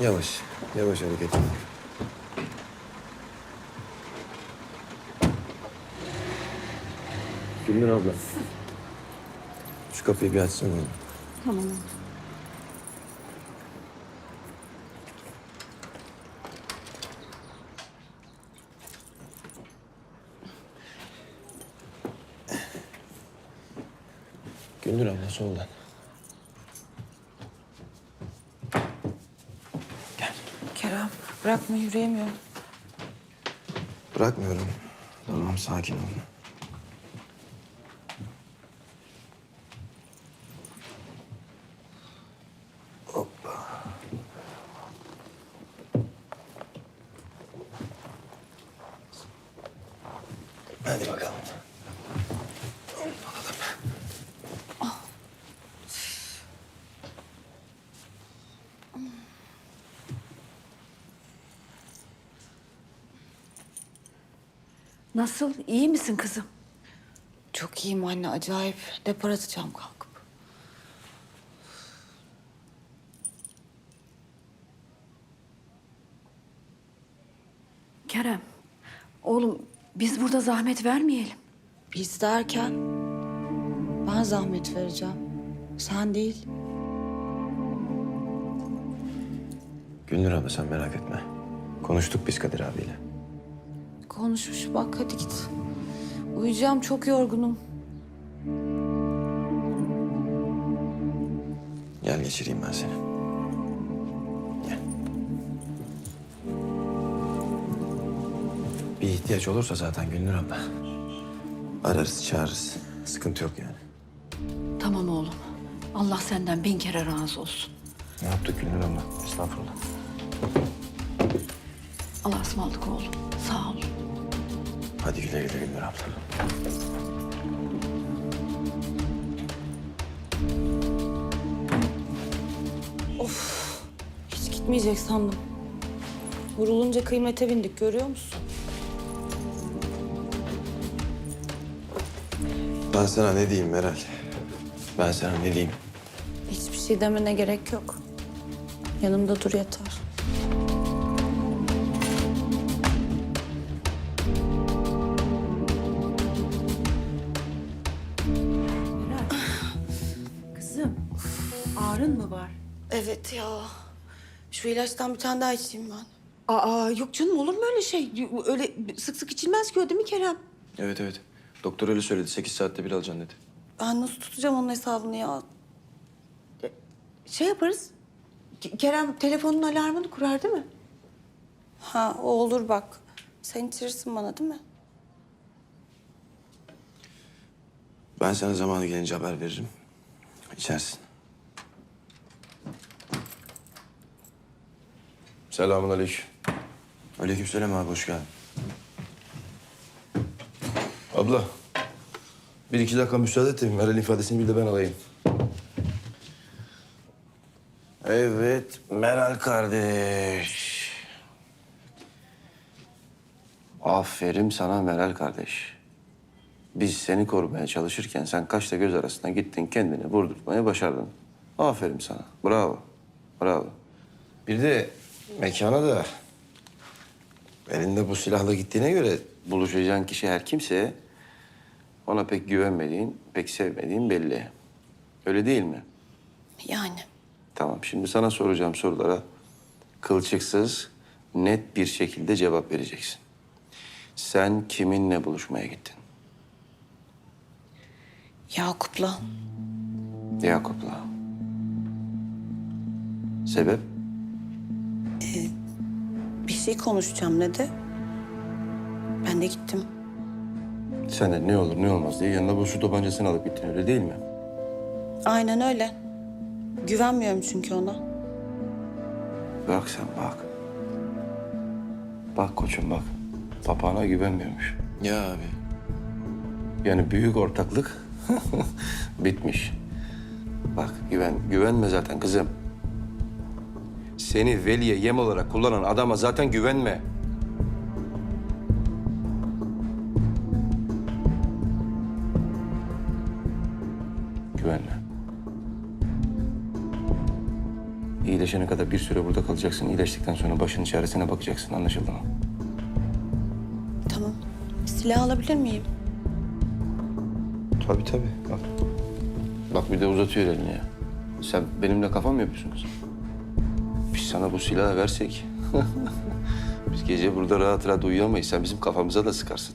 Yavaş, yavaş hareket et. Gülnur abla. Şu kapıyı bir açsana. Tamam. Gülnur abla soldan. Kerem bırakma yürüyemiyorum. Bırakmıyorum. Tamam, sakin ol. Hoppa. Hadi bakalım. Nasıl? İyi misin kızım? Çok iyiyim anne acayip. Depar atacağım kalkıp. Kerem, oğlum biz burada zahmet vermeyelim. Biz derken ben zahmet vereceğim. Sen değil. Gülnur abla sen merak etme. Konuştuk biz Kadir abiyle. Konuşmuş bak hadi git. Uyuyacağım çok yorgunum. Gel geçireyim ben seni. Gel. Bir ihtiyaç olursa zaten Gülnur abla. Ararız, çağırırız. Sıkıntı yok yani. Tamam oğlum. Allah senden bin kere razı olsun. Ne yaptık Gülnur abla? Estağfurullah. Allah'a ısmarladık oğlum. Sağ ol. Hadi güle güle Gülnur abla. Hiç gitmeyecek sandım. Vurulunca kıymete bindik görüyor musun? Ben sana ne diyeyim Meral? Ben sana ne diyeyim? Hiçbir şey demene gerek yok. Yanımda dur yeter. Ağrın mı var? Evet ya. Şu ilaçtan bir tane daha içeyim ben. Aa yok canım olur mu öyle şey? Öyle sık sık içilmez ki o değil mi Kerem? Evet evet. Doktor öyle söyledi. Sekiz saatte bir alacaksın dedi. Ben nasıl tutacağım onun hesabını ya? Şey yaparız. Ke- Kerem telefonun alarmını kurar değil mi? Ha o olur bak. Sen içirirsin bana değil mi? Ben sana zamanı gelince haber veririm. İçersin. Selamun aleyküm. Aleykümselam abi hoş geldin. Abla, bir iki dakika müsaade et de Meral ifadesini bir de ben alayım. Evet Meral kardeş. Aferin sana Meral kardeş. Biz seni korumaya çalışırken sen kaşla göz arasına gittin kendini vurdurtmaya başardın. Aferin sana. Bravo. Bravo. Bir de mekana da elinde bu silahla gittiğine göre Buluşacağın kişi her kimse ona pek güvenmediğin, pek sevmediğin belli. Öyle değil mi? Yani. Tamam şimdi sana soracağım sorulara kılçıksız, net bir şekilde cevap vereceksin. Sen kiminle buluşmaya gittin? Yakup'la. Yakup'la. Sebep? Bir şey konuşacağım dedi. Ben de gittim. Sen de ne olur ne olmaz diye yanına bu su tabancasını alıp gittin öyle değil mi? Aynen öyle. Güvenmiyorum çünkü ona. Bak sen bak. Bak koçum bak. Papağana güvenmiyormuş. ya abi. Yani büyük ortaklık bitmiş. Bak güven, güvenme zaten kızım. Seni veliye yem olarak kullanan adama zaten güvenme. Güvenme. İyileşene kadar bir süre burada kalacaksın. İyileştikten sonra başının çaresine bakacaksın. Anlaşıldı mı? Tamam. Silah alabilir miyim? Tabii tabii. Al. Bak bir de uzatıyor elini ya. Sen benimle kafa mı yapıyorsun kızım? Sana bu silahı versek... biz gece burada rahat rahat uyuyamayız. Sen bizim kafamıza da sıkarsın.